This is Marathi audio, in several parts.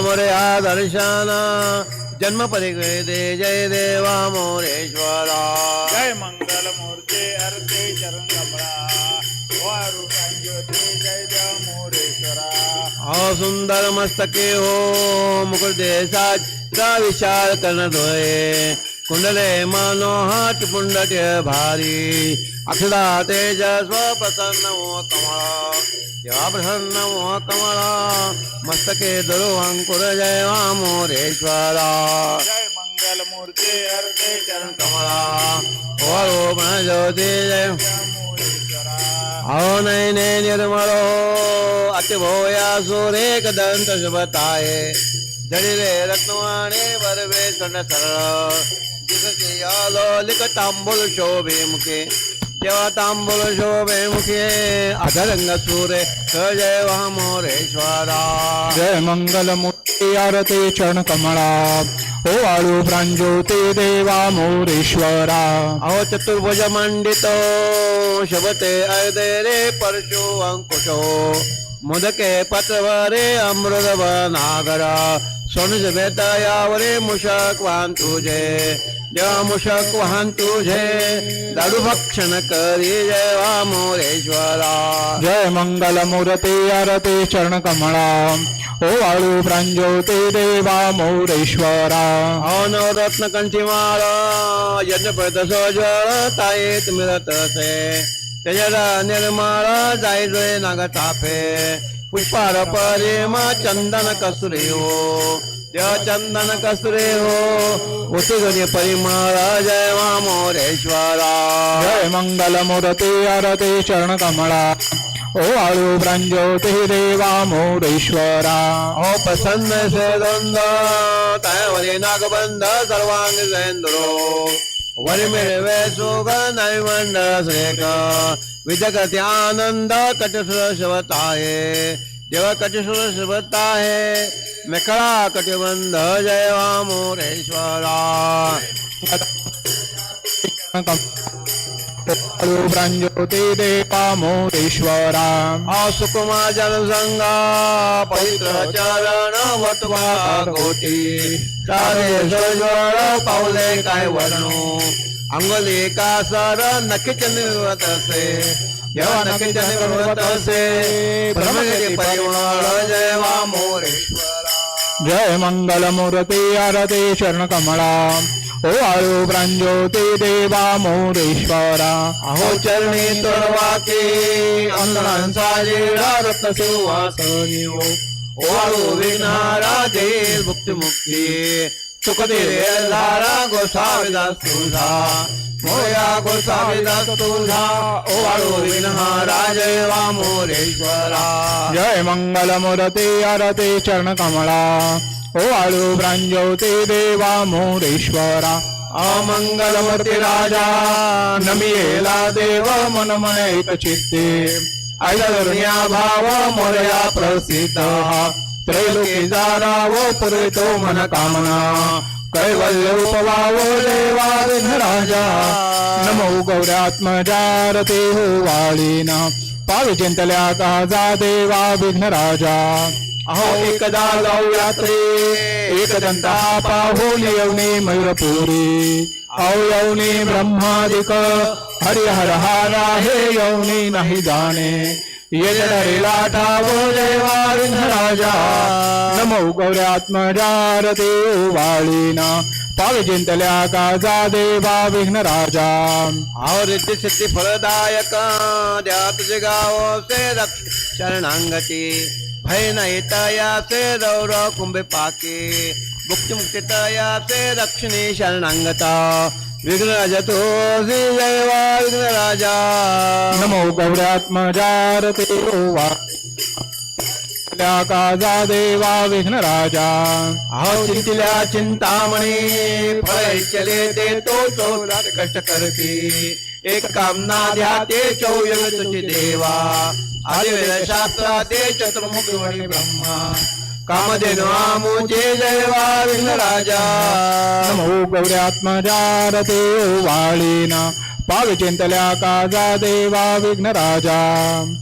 मोरया दर्शन. जन्म परिकृते जय देवा मोरेश्वरा. जय मंगल मूर्ती अर्थे चरण कमळा वारू ज्योती जय देव मोरेश्वरा. अहो सुंदर मस्तके हो मुकुटे साच विशाल कर्ण डोळे कुंडले मनोहट पुंडटे भारी अक्षदा तेज प्रसन्न मोह कमळ देवा प्रसन्न कमळ मस्तके धरो अंकुर जय मोरेश्वरा. जय मंगल मूर्ती अर्थे चरण कमळा. ज्योती जय. अहो नयने निर्मळो अतिभोया सुरेख दंत शुभताये. जडिले रत्नवाणे बरवे सण सरळ जिथे आलो लिक तांबूल शोभे मुखे तेव्हा तांबूल शोभे मुखे अधरंग सुरे जय वा मोरेश्वरा जय मंगल मूर्ती आरती चरण कमळा ओ वाळू प्रांजोती देवा मोरेश्वरा. अहो चतुर्भुज मंडितो शबते रे परशु अंकुशो. मुदके पत्रवरे अमृत नागरा सोनुज बेतायावरे मुषक वाहन तुझे. देवा मुषक वाहन तुझे दारू भक्षण करी जय वा मोरेश्वरा। जय मंगल मूर्ती आरती चरण कमळा ओ वाळू प्रांजोती देवा मोरेश्वरा। अहो नवरत्न कंठीमाळ यज्ञपद सोजळ ताईत मिळत असे। त्याच्याला निर्माळ जायजोय नाग तापे। पुष्पार परिम चंदन कसुरे हो देव चंदन कसुरे हो। उतिगणे परिमळ जय वा मोरेश्वरा। जय मंगल मूर्ती आरती चरण कमळा ओ वाळू प्रांजोती देवा मोरेश्वरा। हो प्रसन्न से द्वंद तायावरी नागबंध सर्वांग सेंद्रो वरी मिळवे सुख नैमंडळ श्रेक विजगती आनंद कटसुर शिवताये देव कटसुर आहे मेखळा कटिबंध जय वा प्रांजोती देवा मोरेश्वरा सुकुमा जनसंगा पवित्र चरण वटवा कोटी सारे सोजवळ पावले काय वर्णू अंगोली का सर नक्कीच निर्वत असे जेव्हा नक्कीच निर्वत असे ब्रह्मगिरी परिमळ जय वा मोरेश्वरा जय मंगल मूर्ती आरती चरण कमळा ओ वाळू प्रांजोती देवा मोरेश्वरा। अहो चरणी तोडवाके अंधरांचा जेडा रत्न सुवासनी ओवाळू विघ्नारा देव भुक्ती मुक्ती सुखदे लारा गोसाविदास तुझा। मोया गोसाविदास तुझा ओवाळू विघ्नारा जय वा मोरेश्वरा। जय मंगल मूर्ती आरती चरण कमळा ओ वाळू प्रांजोती देवा मोरेश्वरा। अमंगलमूर्ती राजा नमियेला देव मन मन चित्ते। ऐश्वर्या भाव मोरया प्रसिद्ध। त्रैलोकी जारावो पुरितो मन कामना। कैवल्य उपवावो देवा विघ्न राजा। नमो गौऱ्यात्मजारते हो वाळीना। पावी चिंतल्या काजा देवा विघ्न राजा। अहो एकदा जाऊ यात्रे एकदंता पाहुली यवनी मयूरपुरी। औ यवनी ब्रह्मादिक हरिहर हारा हे यवनी नाही जाणे। येजडरे लाटावो देवा विघ्न राजा। नमो गौऱ्यात्मजारते वाळीना पावी चिंतल्या काजा देवा विघ्न राजा। अहो रिद्धी सिद्धी फलदायक द्या तुझे गाव से रक्ष शरणांगती। भय नाही तया से रौर कुंभे पाके. मुक्ती मुक्ती तया से रक्षणे शरणांगता. विघ्न राजा तो श्री जय वा विघ्न राजा नमो गौऱ्यात्मजारते वा काजा देवा विघ्न राजा अहो चिंतिल्या चिंतामणी फळ चले ते तो चौरात कष्ट करते. एक कामना द्या ते चौयोग तुझे देवा. आदिवेद शास्त्रा ते चतुर्मुख वणी ब्रह्मा. कामधेनु आमुचे जय वा विघ्न राजा. नमो गौऱ्यात्मजारते वाळीना. पावे चिंतल्या काजा देवा विघ्नराजा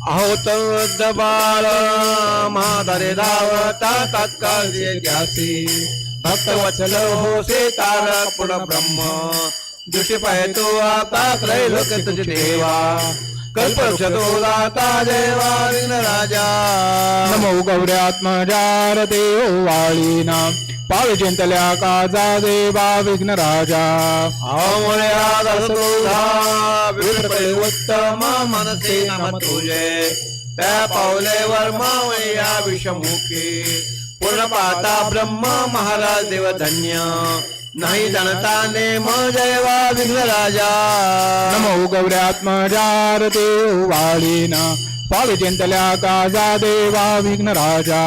अहोत वृद्ध बाळ महाधरे धावता तत्काळ द्यासी भक्त वचल हो से तारक पुढ ब्रह्म दृष्टी पाय तो आता त्रय लोक तुझे देवा. कल्पवृक्षतो दाता देवा विघ्न राजा. नमो गौऱ्यात्मजारते वाळीना. पावे चिंतल्या काजा देवा विघ्नराजा उत्तम मनसे नम तुझे. त्या पावले वर्मा या विषमुखी. पूर्ण पाता ब्रह्म महाराज देव धन्य नाही जाणता नेम जयवा विघ्न राजा नमो गौऱ्यात्मजारते वाळीना. पावे चिंतल्या काजा देवा विघ्नराजा.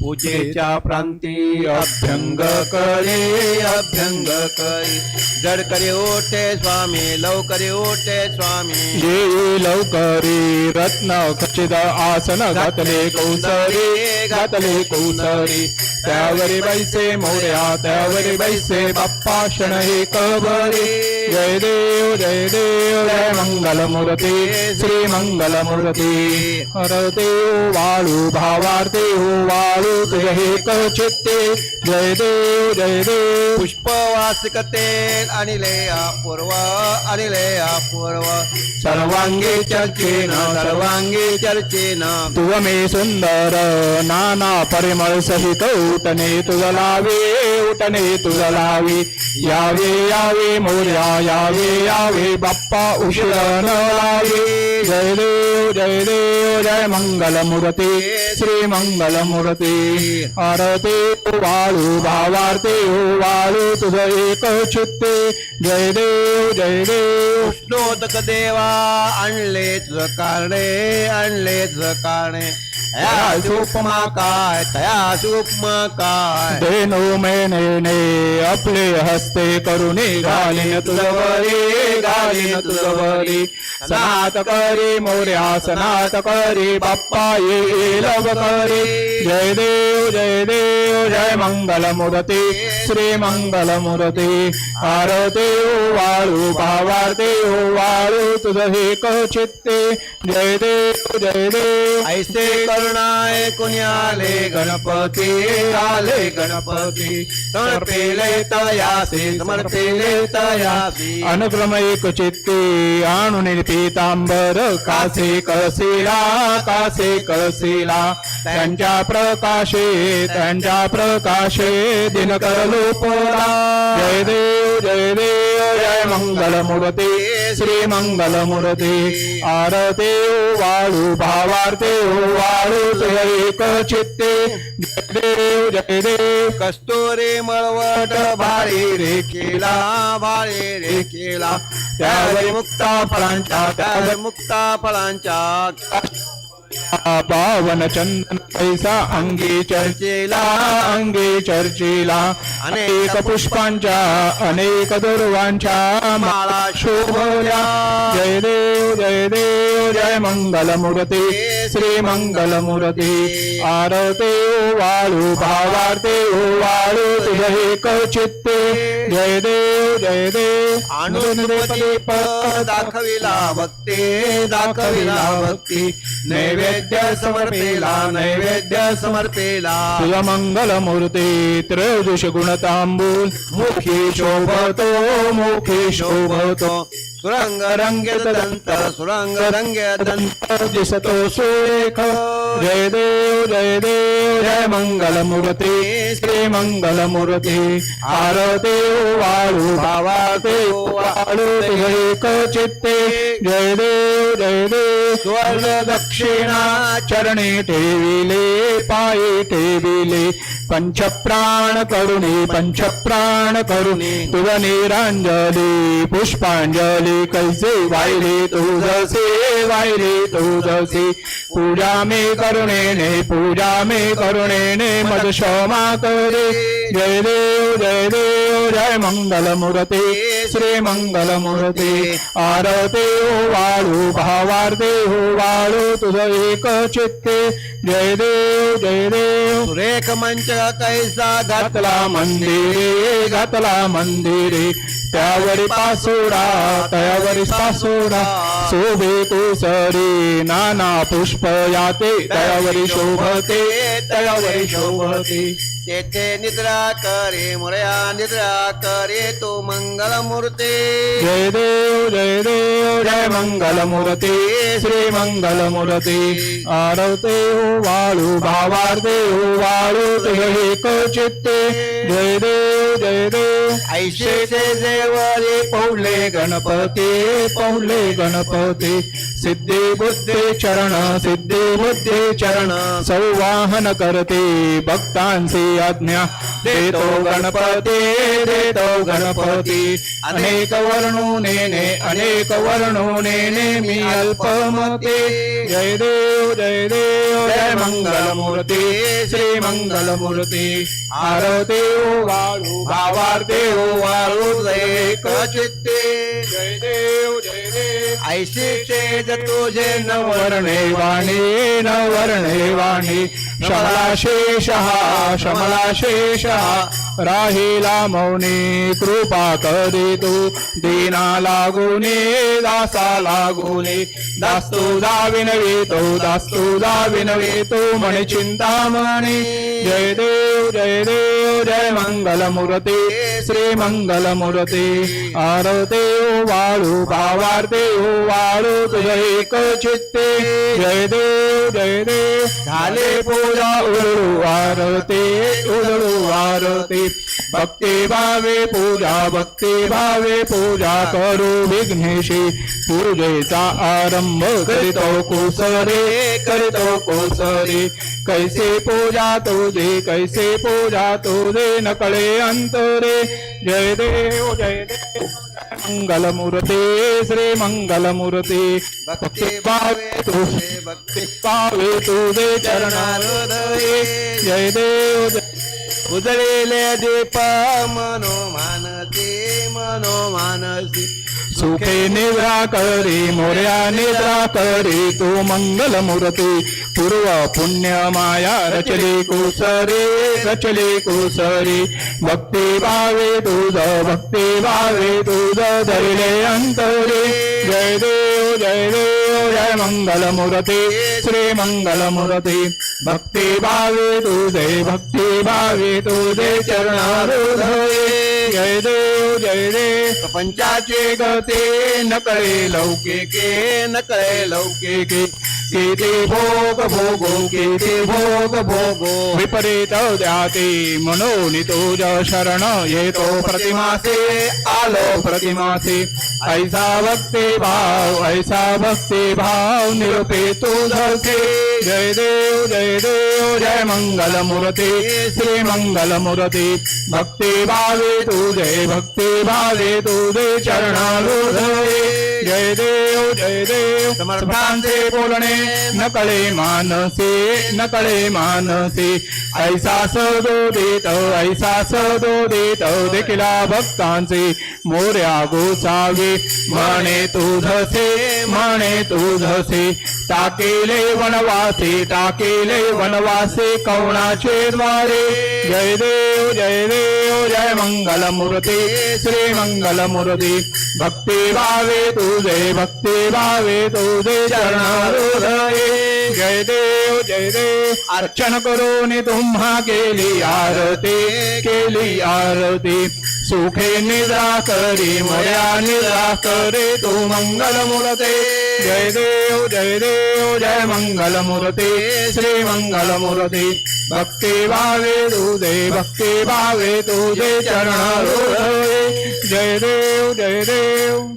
पूजेच्या प्रांती अभ्यंग करे अभ्यंग करे. जड करे ओटे स्वामी लवकरे ओटे स्वामी. ये लवकरी रत्न खचित आसन घातले कौसरी घातले कौसरी. त्यावरी बैसे मोर्या त्यावरी बैसे बाप्पा क्षण एक बरी जय देव जय देव जय मंगल मूर्ती श्री मंगल मूर्ती हर देव वाळू भावार्थे हो वाळू तुझ एक चित्ते. जय देव जय देव. पुष्पवासिकते अनिले अपूर्व अनिले अपूर्व. सर्वांगी चर्चेन सर्वांगी चर्चेन. तुझ मे सुंदर नाना परिमळ सहित उठणे तुझ लावे उठणे तुझ लावे. यावे यावे मोर्या यावे यावे बाप्पा उशीर न लावे. जय देव जय देव. जय मंगल मूर्ती श्री मंगल मूर्ती आरते वाळू भावार्थे हो वाळू तुझ एक चित्ते जय देव जय देव। उष्णोदक देवा आणले तुझ कारणे आणले तुझ कारणे। तया उपमा काय तया उपमा काय धेनु मेनेने आपले हस्ते करुणे घालीन तुझवरी घालीन तुझवरी। सनात करी मोर्या सनात करी बाप्पा ये लव करी। जय देव जय देव जय मंगल मूर्ती श्री मंगल मूर्ती। आरते वाळू भावार्थे वाळू तुझ हे चित्ते जय देव जय देव। ऐसे करुणाय कुणी आले गणपती आले गणपती. समर्पेले तयासी समर्पेले तयासी अनुक्रम एक चित्ते आणून पीतांबर. कासे कळसिला कासे कळसिला त्यांच्या प्रकाशे त्यांच्या प्रकाशे दिनकर लोपला. जय देव जय देव. जय मंगल मूर्ती श्री मंगल मूर्ती आरते वाळू भावार्थे वाळू तुझ एक चित्ते जय देव जय देव कस्तुरी मळवट भारी रे केला भारी रे केला त्यावर मुक्ता फळांच्या त्यावर मुक्ता फळांच्या पावन चंदन पैसा अंगी चर्चेला अंगी चर्चेला अनेक पुष्पांच्या अनेक दुर्वांच्या माळा शोभवल्या. जय देव जय देव जय मंगल मूर्ती श्री मंगल मूर्ती आरते वाळू भावार्थे वाळू तुझ एक चित्ते जय देव जय देव. अनुदीप दाखविला भक्ती दाखविला भक्ती. नैवेद्य समर्पेला नैवेद्य समर्पेला. तुला मंगल मूर्ती त्रयोदश गुणतांबूल मुखी शोभतो मुखी शोभतो. सुरंग रंग दंत सुरंग रंग दंत दिसतो सुरेख जय देव जय देव जय मंगल मूर्ती श्री मंगल मूर्ती आरते वाळू भावा देव वाळू एक चित्ते। जय देव जय देव सुवर्ण दक्षिणा चरणे ठेविले पाये ठेविले। पंचप्राण करुणे पंचप्राण करुणे तुझ निरांजली पुष्पांजली। कैसे वायरे तुझसे वायरे तुझसे पूजा मे करुणेने पूजा मे करुणेने मद क्षमा करे। जय देव जय देव जय मंगल मूर्ती। श्री मंगलमूर्ती आरते हो वाळू भावार्थे हो वाळू तुझ एक चित्ते। जय देव जय देव सुरेख मंच कैसा घातला मंदिरे घातला मंदिरे। त्यावरी पासोडा त्यावरी पासोडा शोभे कुसरी नाना पुष्प याते. त्यावरी शोभते त्यावरी शोभते. तेथे निद्रा करे मुरया निद्रा करे तो मंगल मूर्ती जय देव जय देव जय मंगल मूर्ती श्री मंगल मूर्ती आरवते हो वाळू भावार्थे हो वाळू तुझ चित्ते जय देव जय देव. ऐशे से देवरे पौले गणपते पौले गणपते. सिद्धे बुद्धे चरण सिद्धे बुद्धे चरण सौवाहन करते भक्तांची आज्ञा. देतो गणपती देतो गणपती अनेक वर्णू नेने अनेक वर्णू नेने मी अल्पमते जय देव जय देव जय मंगलमूर्ती श्री मंगलमूर्ती आरते वाळू भावार्थे वाळू एक चित्ते जय देव जय देव ऐशे से तुझे नव नवरणे वाणी न वर्णे वाणी. शमलाशेष शमलाशेष राहिला मौनी कृपा करी तू. दीना लागुनी दासा लागुनी. दास्तु दाविनवितो दास्तू दाविनवितो मणि चिंतामणी. जय देव जय देव जय मंगलमूर्ती. मंगलमूर्ती आरते ओ वाळू भावार्ते ओ वाळू तुझ एक चित्ते जय देव जय देव झाले पूजा उरळू आरते उरळू आरती। भक्ती भावे पूजा भक्ती भावे पूजा करू विघ्नेशी। पूजेचा आरंभ करीतो कुसरे करीतो कुसरे। कैसे पूजा तुझे कैसे पूजा तुझे नकळे अंतरे। जय देव जय देव मंगलमूर्ती श्री मंगलमूर्ती भक्ती भावे तुझे भक्ती पावे तुझे चरणारोदये। जय देव जय उजळलेले दीप मनो मानसी मनो मानसी सुखे निद्रा करी मोर्या निद्रा करी तू मंगल मूर्ती. पूर्व पुण्य माया रचली कुसरी रचली कुसरी. भक्ती भावे तुझ भक्ती भावे तुझ धरले अंतरी. जय देव जय देव जय मंगल मूर्ती श्री मंगल मूर्ती भक्ती भावे तुझे भक्ती भावे तुझे चरणारोधये। जय देव जय देव पंचाचे गते न नकळे लौकिके नकळे लौकिके। केते भोग भोगो केते भोग भोगो। विपरीत द्याती म्हणून तुझ शरण येतो प्रतिमासे आलो प्रतिमासे। ऐसा भक्ती भाव ऐसा भक्ती भाव निरुपे धरते। जय देव जय देव जय मंगल मूर्ती श्री मंगल मूर्ती। भक्ती भावे तुझे भक्ती भावे तुझे चरणारोधये जय देव जय देव समर्थांचे बोलणे। नकळे मानसे नकळे मानसे. ऐसा सदो देत ऐसा सदो देत. देखिला भक्तांचे मोर्या गोसावे. म्हणे तुझसे म्हणे तुझसे टाकेले वनवासे टाकेले वनवासे. कवणाचे द्वारे. जय देव जय देव जय मंगल मूर्ती श्री मंगल मूर्ती भक्ती भावे तुझे भक्ती भावे तुझे. चरणारोधये जय देव जय देव। अर्चन करून तुम्हा केली आरती केली आरती। सुखे निद्रा करी मोर्या निद्रा करे तू मंगल मूर्ते। जय देव जय देव जय मंगल मूर्ते श्री मंगल मूर्ते। भक्ती भावे तुझे भक्ती भावे तुझे चरण जय देव जय देव।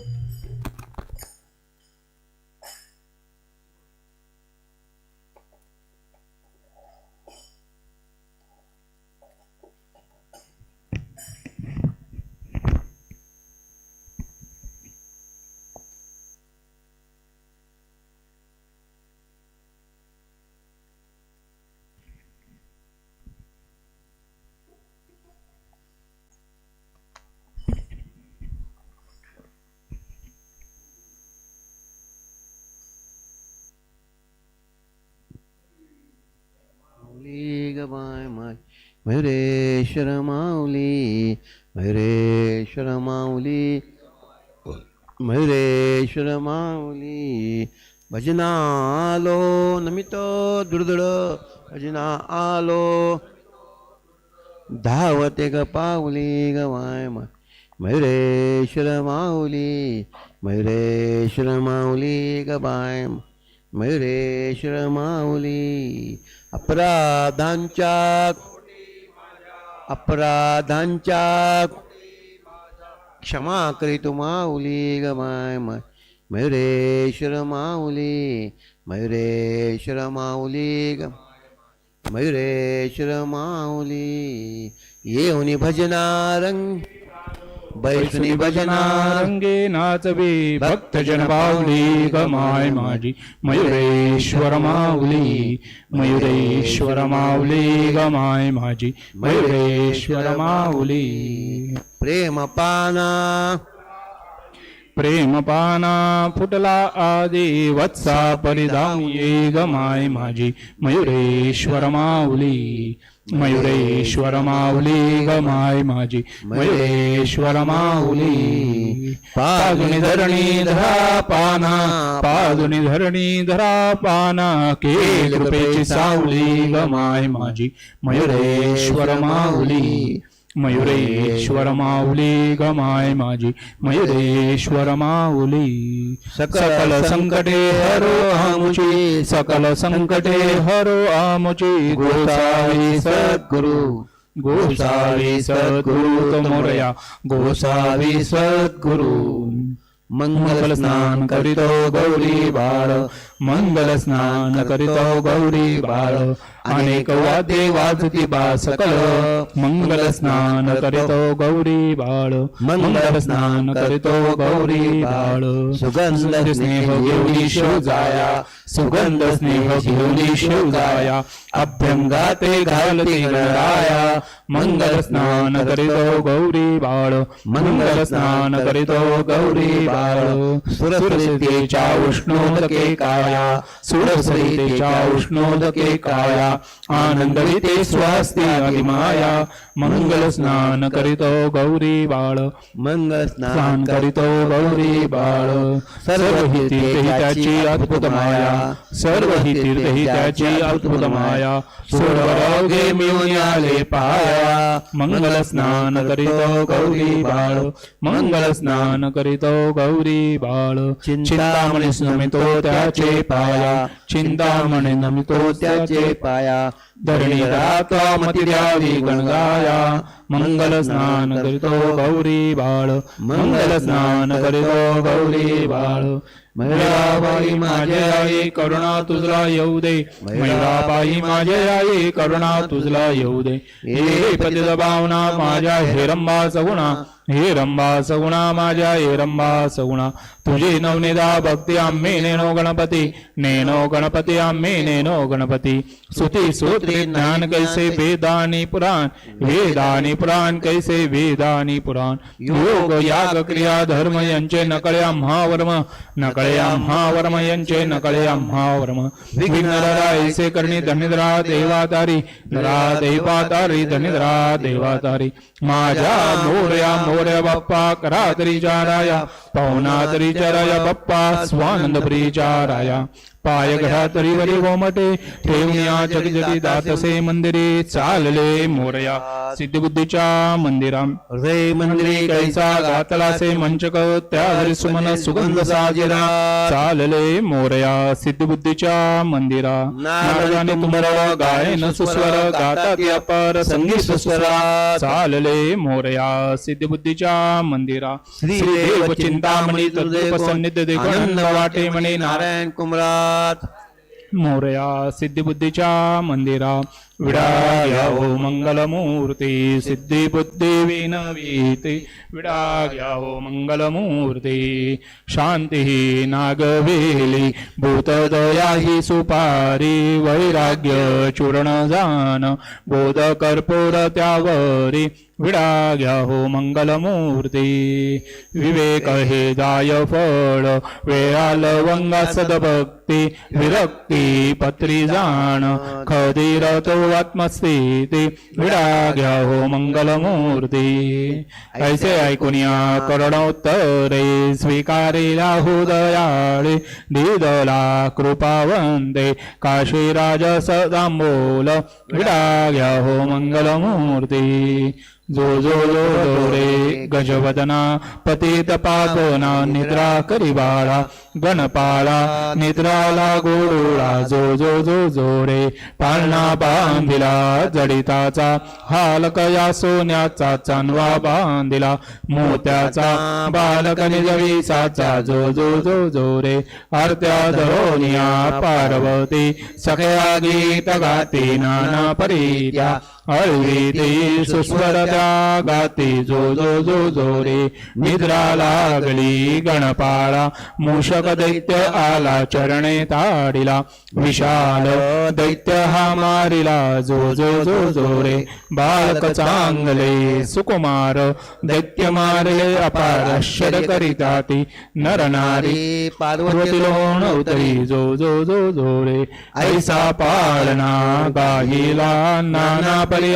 गवाय माय मयुरेश्वर माऊली मयुरेश्वर माऊली मयुरेश्वर माऊली भजना आलो नमितो दुर्दुड भजना आलो. धावते ग पाऊली ग वाय माय मयुरेश्वर माऊली मयुरेश्वर माऊली गबाय मयुरेश्वर माऊली अपराधांच्या अपराधांच्या क्षमा करीतो माऊली ग माय मयुरेश्वर माऊली मयुरेश्वर माऊली ग मयुरेश्वर माऊली येऊनी भजना रंग बैसुनी भजना रंगे नाचवे भक्त जन पावली गमाय माझी मयुरेश्वर माऊली मयुरेश्वर माऊली गमाय माझी मयुरेश्वर माऊली. प्रेम पाना. प्रेम पाना फुटला आदी वत्सा परिधाम ये गमाय माझी मयुरेश्वर माऊली मयुरेश्वर माऊली ग माय माझी मयुरेश्वर माऊली. पादुनी धरणी धरा पाना पादुनी धरणी धरा पाना के कृपेची सावली माय माझी मयुरेश्वर माऊली. मयुरेश्वर माऊली गमाय माझी मयुरेश्वर माऊली. सकल संकटे हरो आमुची सकल संकटे हरो आमुची. गोसावी सद्गुरु. गोसावी सद्गुरु तमोरया गोसावी सद्गुरु. मंगल स्नान करीतो गौरी बाळ मंगल स्नान करीतो गौरी बाळ। अनेक वाद्ये वाजती बा सकल। मंगल स्नान करीतो गौरी बाळ। मंगल स्नान करीतो गौरी बाळ। सुगंध स्नेह घेऊनी शोजाया सुगंध स्नेह घेऊनी शोजाया जाया। अभ्यंगाते घालती गळाया मंगल स्नान करीतो गौरी बाळ। मंगल स्नान करीतो गौरी बाळ। सुरसुरतेच्या उष्णोदके काया सुरसरितेच्या उष्णोदके काया आनंदविते स्वास्ती अधिमाया मंगल स्नान करीतो गौरी बाळ। मंगल स्नान करीतो गौरी बाळ। सर्व ही त्याची अद्भुत माया। सर्व ही त्याची अद्भुत माया। सोडवगे मिळून आले पाया। मंगल स्नान करीतो गौरी बाळ। मंगल स्नान करीतो गौरी बाळ। चिंतामणी नमितो त्याचे पाया चिंतामणी नमितो त्याचे पाया धरणी राता मती द्यावी गणगाया मंगल स्नान करीतो गौरी बाळ मंगल स्नान करीतो गौरी बाळ. मैराबाई माझे आई करुणा तुझला येऊ दे. मैराबाई माझे आई करुणा तुझला येऊ दे. हे पतित भावना माझ्या हेरंबा सगुणा हे रंबा सगुणा माझ्या हे रंबा सगुणा. तुझी नवनिदा भक्ती आम्ही नेनो गणपती. नेनो गणपती आम्ही नेनो गणपती. सुती सूत्री ज्ञान कैसे वेदानी पुराण. वेदानी पुराण कैसे वेदानी पुराण. योग याग क्रिया धर्म यांचे नकळे आम्हा वर्म नकळे आम्हा यांचे नकळे आम्हा विघ्नरा ऐसे करणी धनिद्रा देवातारी. नरा देवातारी धनिद्रा देवातारी. माझ्या मोर्या मोर्या बाप्पा करा तरी चाराया पाहुणा तरी चाराया बाप्पा स्वानंद चाराया पाय घडा तरी वरी गोमटे ठेवण्या जगजगी दातसे मंदिरे चालले मोरया सिद्धिबुद्धीच्या मंदिरा रे मंदिरे कैसा घातलासे मंचक त्यावरी सुमन सुगंध साजिरा. चालले मोरया सिद्धिबुद्धीच्या मंदिरा. नारदाने तुमरा गायन सुस्वर गातात अपर संगीत सुस्वरा. चालले मोरया सिद्धिबुद्धीच्या मंदिरा. श्रीदेव चिंतामणी तद्रूप सन्निध आनंद वाटे म्हणे नारायण नारायण कुमरात मोरया सिद्धिबुद्धीच्या मंदिरा विडा घ्यावो मंगलमूर्ती सिद्धिबुद्धी विनवीते विडा घ्यावो मंगलमूर्ती शांती नागवेली भूतदया ही सुपारी वैराग्य चूर्ण जान बोध कर्पूर त्यावरी विडाग्या हो मंगलमूर्ती। विवेक हे जाय फळ। वेळाल वंगा सदभक्ती विरक्ती पत्री जाण। खदीर तो आत्मस्थिती। विडाग्या हो मंगलमूर्ती। ऐसे ऐकुनिया करणोत्तरे स्वीकारिला हृदयाळे दिदला कृपावंते काशीराज सदांबोल। विडाग्या हो मंगलमूर्ती। जो जो जो जो गजवदना पतित पापना निद्रा करी बाळा। गणपाळा निद्राला गोडोळा जो जो जो जो रे. पाळणा बांधिला जडिताचा हालक या सोन्याचा चांदवा बांधिला मोत्याचा. बालक निजवीसाचा जो जो जो जो रे. आरत्या धोनिया पार्वती सगळ्या गीत गाती नाना परीत्या. हळवी सुस्वरत्या गाती जो जो जो जो रे. निद्रा लागली गणपाळा मूषक दैत्य आला चरणे ताडिला विशाल दैत्य हा मारिला जो जो जो जो रे बालक चांगले सुकुमार दैत्य मारले अपार शर करिताती नर नारी पार्वती लोण उतरी जो जो जो जो रे ऐसा पाळणा गाहिला नाना परी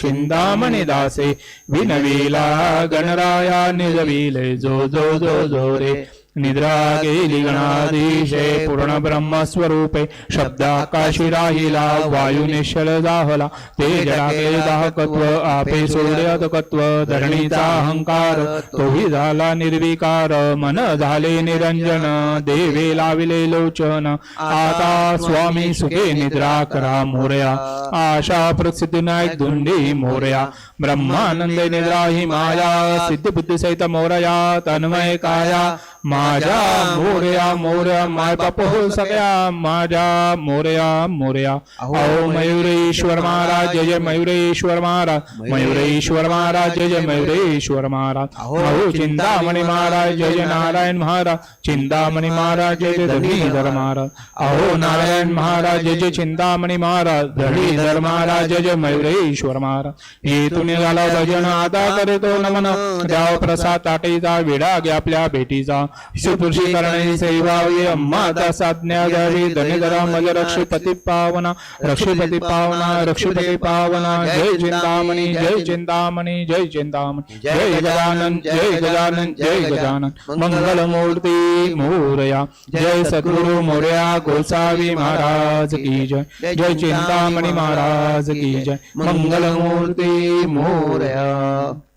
चिंदामणी दासे विनविला गणराया निजविले जो जो जो जो रे निद्रा गेली गणाधीशे पूर्ण ब्रह्मस्वरूपे शब्दाकाशी राहिला वायू निश्चल जाहला ते जडाके दाहकत्व आपे सोडयतकत्व धरणीचा अहंकार तोही झाला निर्विकार मन झाले निरंजन देवे लाविले लोचन आता स्वामी सुखे निद्रा करा मोरया आशा प्रसिद्धी नायक धुंडी मोरया ब्रह्मानंद निद्रा ही माया सिद्ध बुद्धी सहित मोरया तन्मय काया माझ्या मोरया मोरया माय बाप हो सगळ्या. माझ्या मोरया मोरया. अहो मयुरेश्वर महाराज जय जय मयुरेश्वर महाराज. मयुरेश्वर महाराज जय जय मयुरेश्वर महाराज. अहो चिंतामणी महाराज जय जय नारायण महाराज. चिंतामणी महाराज जय जय धनीधर महाराज. अहो नारायण महाराज जय जय चिंतामणी महाराज. धनीधर महाराज जय जय मयुरेश्वर महाराज. येथून झाला भजन आता करतो नमन. द्याव प्रसाद ताटेचा विडा घ्या आपल्या भेटीचा. सुपुरुषी करणे सेवावी अम्माता साज्ञा द्यावी धनीधरा मज रक्षपती पावना रक्षपती पावना रक्षपती पावना जय चिंतामणी जय चिंतामणी जय चिंतामणी जय गजानन जय गजानन जय गजानन। मंगल मंगलमूर्ती मोरया जय सद्गुरु मोरया गोसावी महाराज की जय। जय चिंतामणी महाराज की जय। मंगल मंगलमूर्ती मोरया।